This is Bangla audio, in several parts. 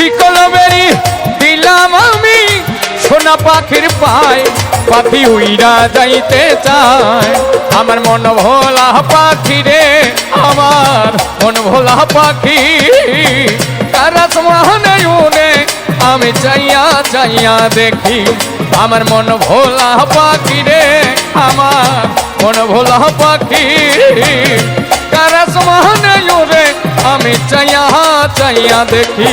শিকল বেরি দিলাম আমি, সোনা পাখির পায়, পাখি উইরা যাইতে চায়। আমার মন ভোলা পাখি রে, আমার মন ভোলা পাখি। কারাস মহানে উনে আমি চাইয়া চাইয়া দেখি, আমার মন ভোলা পাখি রে, আমার মন ভোলা পাখি। কারাস মহানে উনে আমি চাইয়া চাইয়া দেখি।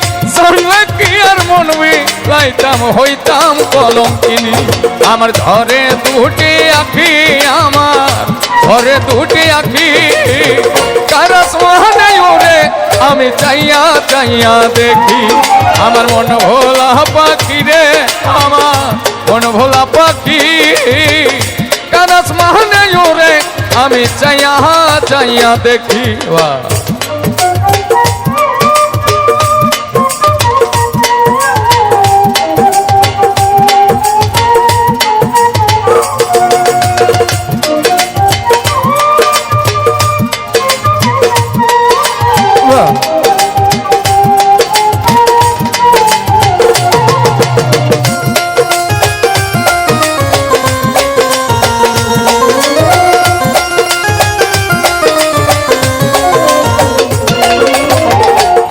লাইতাম হইতাম কলঙ্কিনী। আমার ধরে দুটি আখি আমার ধরে দুটি আখি। কারস আমি চাইয়া চাইয়া দেখি। আমার মন ভোলা পাখি রে আমার, মন ভোলা পাখি। কারস আমি চাইয়া চাইয়া দেখি। বাহ।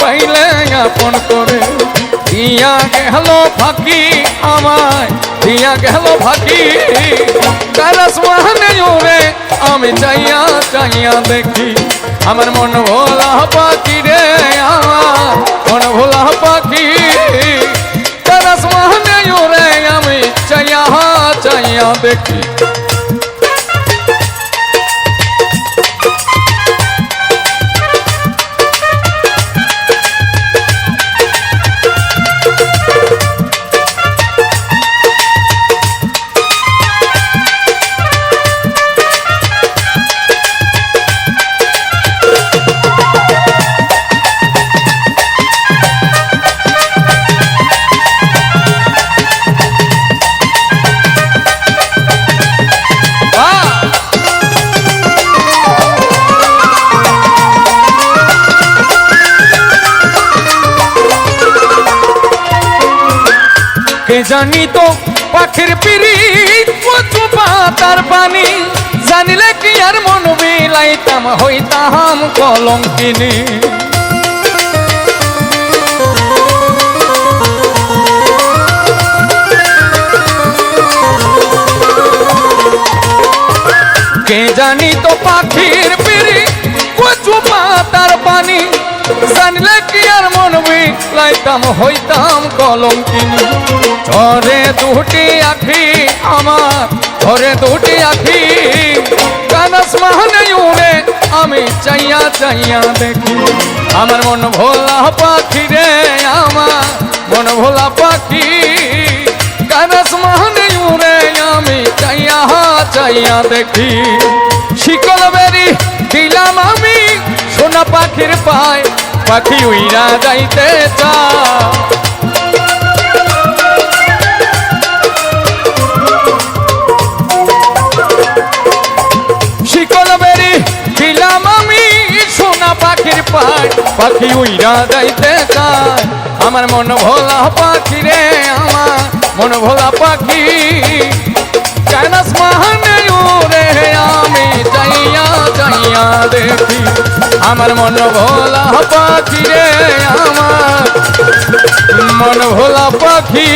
পাইলে আপন করে দিয়া গেল ফাঁকি আমায় দিয়া গেল ফাঁকি কারাস মহানে ওরে আমি চাইয়া চাইয়া দেখি আমার মন ভোলা পাখি রে আমার মন ভোলা পাখি কারাস মহানে ওরে আমি চাইয়া চাইয়া দেখি কে জানি তো পাখির পিড়ি কচু পাতার পানি। জানিলে কি আর মন বিলাইতাম হইতাম কলঙ্কিনী। কে জানি তো পাখির পিড়ি কচু পাতার পানি। জানলে কি আর মন লাইতাম, হইতাম কলঙ্কিনী। ঝরে দুটি আখি আমার, ঝরে দুটি আখি। কানাস মাহানে উড়ে, আমি চাইয়া চাইয়া দেখি। আমার মন ভোলা পাখি রে আমার, মন ভোলা পাখি। কানাস মাহানে উড়ে, আমি চাইয়া চাইয়া দেখি। শিকল বেরি দিলাম আমি সোনা পাখির পায়, পাখি উইরা যাইতে শিকল বেরি দিলাম আমি সোনা পাখির পায়, পাখি উইরা যাইতে চায়। আমার মন ভোলা পাখি রে আমার, মন ভোলা পাখি। কানাস মহানে আমি চাইয়া চাইয়া দেখি। আমার মন ভোলা পাখি রে আমার। মন ভোলা পাখি।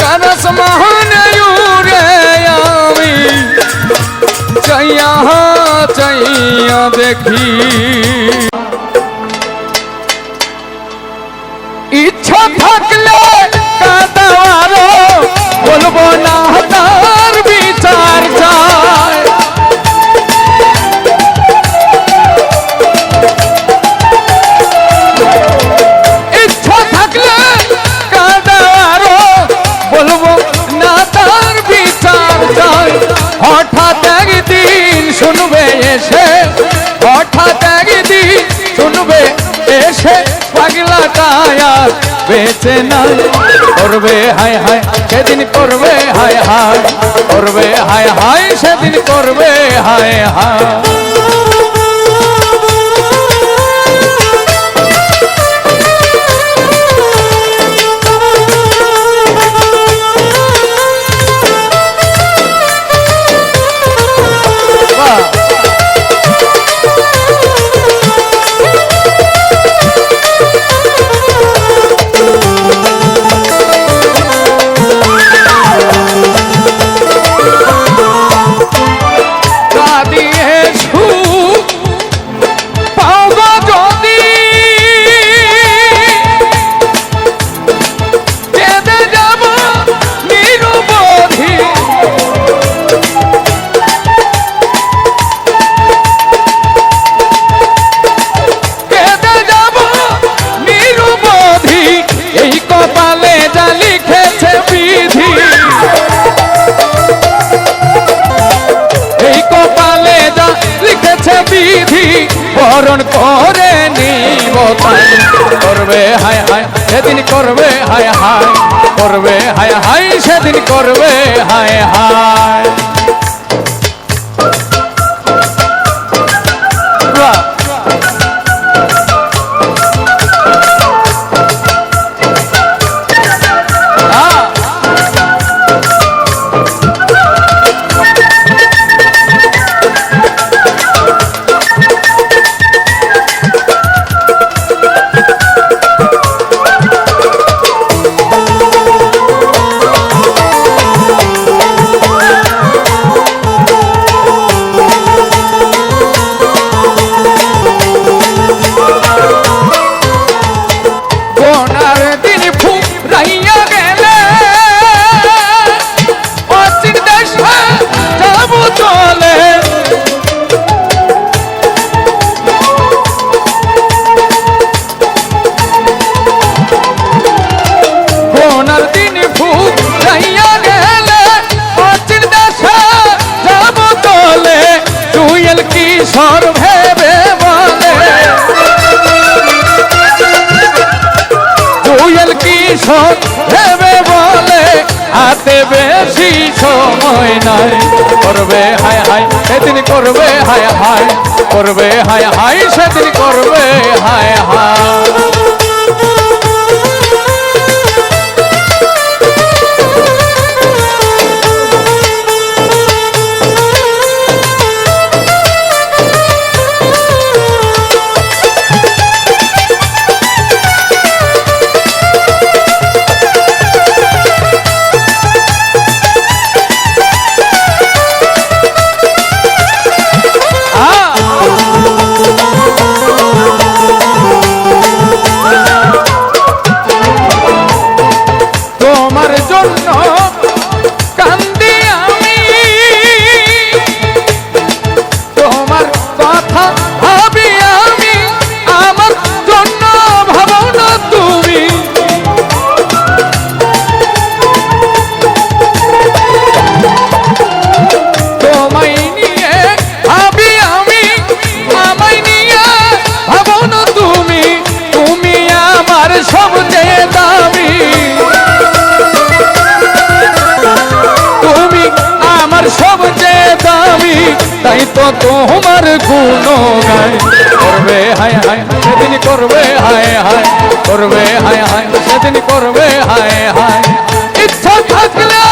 কানাস মহানে রে আমি, চাইয়া চাইয়া দেখি। টায়ার বেঁচে নাই। করবে হায় হায়, সেদিন করবে হায় হায়। করবে হায় হায়, সেদিন করবে হায় হায়। হায় হায় সেদিন করবে হায় হায় করবে হায় হায় সেদিন করবে হায় হায়। করবে হায় হায় সেদিন করবে হায় হায় করবে হায় হায় সেদিন করবে হায় হায়। তোমার গুণ গায় করবে, হায় হায়, সেদিন করবে, হায় হায়। করবে, হায় হায়, সেদিন করবে, হায় হায়। ইচ্ছা থাকলে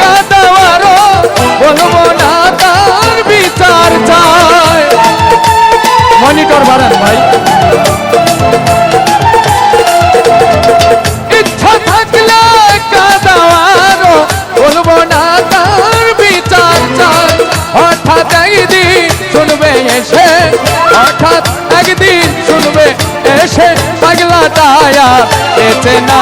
কাদাওয়ারও বলব না, তার বিচার চায় মনিটর বাড়ান ভাই। হঠাৎ একদিন শুনবে এসে হঠাৎ একদিন শুনবে এসে, পাগলা টায়া এসে না,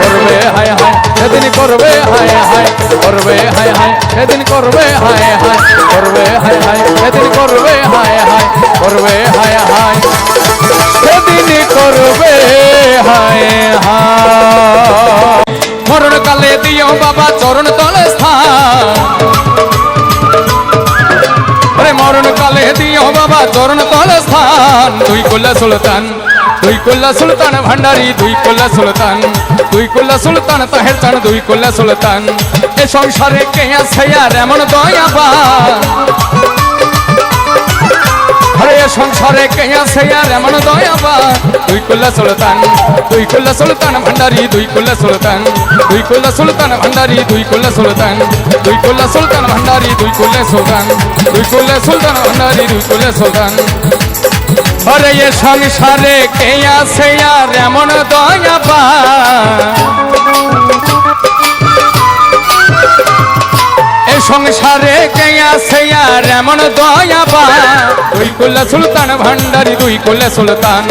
করবে হায় হায়, সেদিন করবে হায় হায়, করবে হায় হায়, সেদিন করবে হায় হায়, করবে হায় হায়, সেদিন করবে হায় হায়, করবে হায় হায়, সেদিন করবে হায় হায়। মরণ কালে দিও বাবা চরণ তলে স্থান। আরে মরণ কালে দিও বাবা চরণ তল স্থান। তুই কল্লা সুলতান, দুই কল্লা সুলতান ভান্ডারি দুই কল্লা সুলতান, দুই কল্লা সুলতান তাহের চান, দুই কল্লা সুলতান। এ সংসারে কে আছে আর এমন দয়াবান? এ সংসারে কে আছে আর এমন দয়াবান দুই কল্লা সুলতান, দুই কল্লা সুলতান ভান্ডারি দুই কল্লা সুলতান, দুই কল্লা সুলতান ভান্ডারি দুই কল্লা সুলতান, দুই কল্লা সুলতান ভান্ডারি দুই কল্লা সুলতান, দুই কল্লা সুলতান ভান্ডারি দুই কল্লা সুলতান। এ সংসারে কে আছে আর এমন সংসারে কে আছে আর এমন দয়াবা দুই কুল্লা সুলতান ভান্ডারি দুই কুল্লা সুলতান।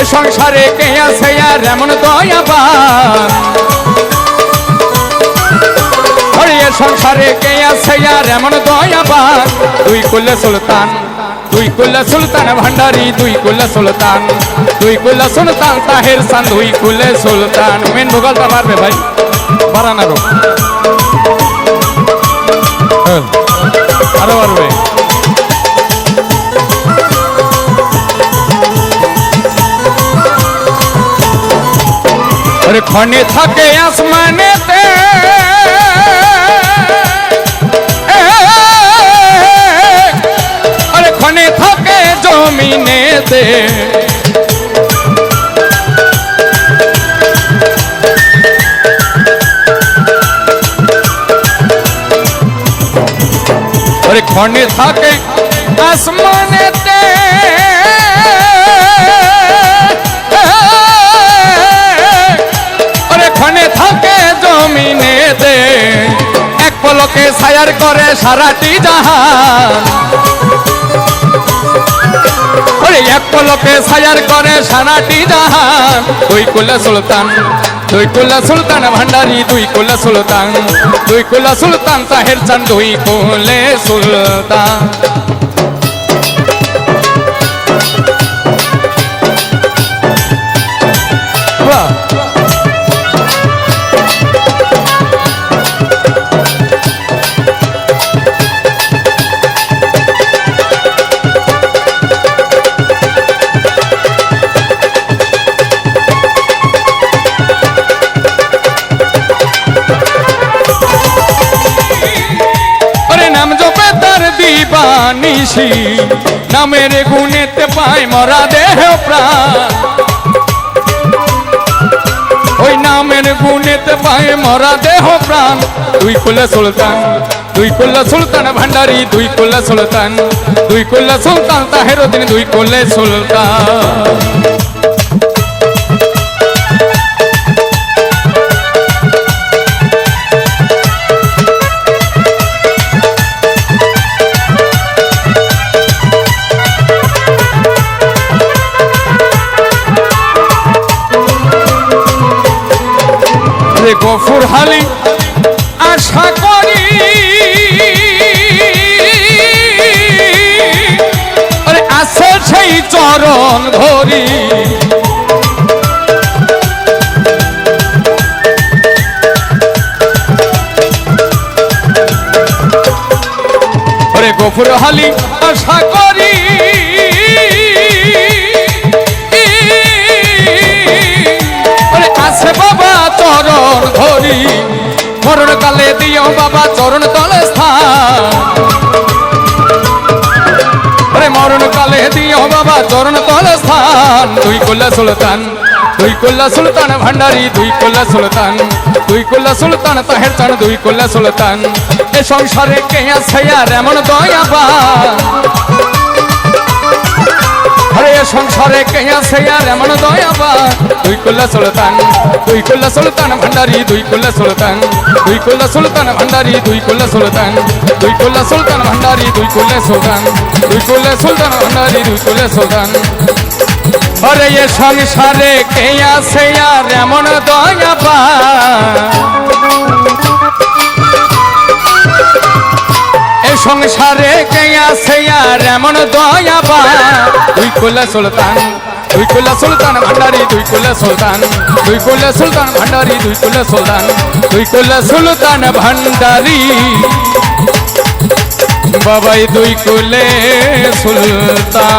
এ সংসারে কে আছে আর এমন দয়াবা সংসারে কে আছে আর এমন দয়াবা দুই কুল্লা সুলতান, দুই কুল্লা সুলতান ভান্ডারি দুই কুল্লা সুলতান। দুই কুল্লা সুলতান তাহের সান দুই কুল্লে সুলতান। মেন ভোগালটা মারবে ভাই। বারানারো। হ্যাঁ, আরও পারবে ক্ষণে থাকে আসমানেতে আরে ক্ষণে থাকে জমিনেতে ক্ষণে থাকে, আসমানেতে। ক্ষণে থাকে জমিনেতে, এক পলকে সায়ার করে সারাটি জাহান এক পলকে সায়ার করে সারাটি জাহান দুই কুলে সুলতান দুই কোলা সুলতান ভান্ডারি, দুই কোলা সুলতান। দুই কোলা সুলতান তাহের চান, দুই কোলে সুলতান। দিবানিসি নামের গুণেতে পায় মরা দেহ প্রাণ। ওই নামের গুণেতে পায় মরা দেহ প্রাণ। তুই কুলে সুলতান, দুই কুল্লা সুলতান ভান্ডারি দুই কুল্লা সুলতান, দুই কুল্লা সুলতান তাহের দিন দুই কুলে সুলতান। গফুর হালি আশা করি। আছে বাবা চরণ ধরি। মরণ কালে দিও বাবা চরণ তলে স্থান। মরণ কালে দিও বাবা চরণ তল স্থান। দুই কুল্লা সুলতান দুই কুল্লা সুলতান ভান্ডারি দুই কুল্লা সুলতান দুই কুল্লা সুলতান তাহের চান দুই কুল্লা সুলতান এ সংসারে কে আছে আর এমন দয়াবান আরে সংসারে কে আছে আর এমন দয়াবান দুই কুল্লা সুলতান দুই কুল্লা সুলতান ভান্ডারি দুই কুল্লা সুলতান দুই কুল্লা সুলতান ভান্ডারি দুই কুল্লা সুলতান দুই কুল্লা সুলতান ভান্ডারি দুই কুল্লা সুলতান দুই কুল্লা সুলতান দুই কুল্লা সুলতান আরে এ সংসারে কে আছে আর এমন দয়াবান এ সংসারে কে আছে আর এমন দয়াবা দুই কুলা সুলতান, দুই কুলা সুলতান ভান্ডারি, দুই কুলা সুলতান, দুই কুলা সুলতান ভান্ডারি, দুই কুলা সুলতান, দুই কুলা সুলতান ভান্ডারি। বাবাই দুই কুলে সুলতান।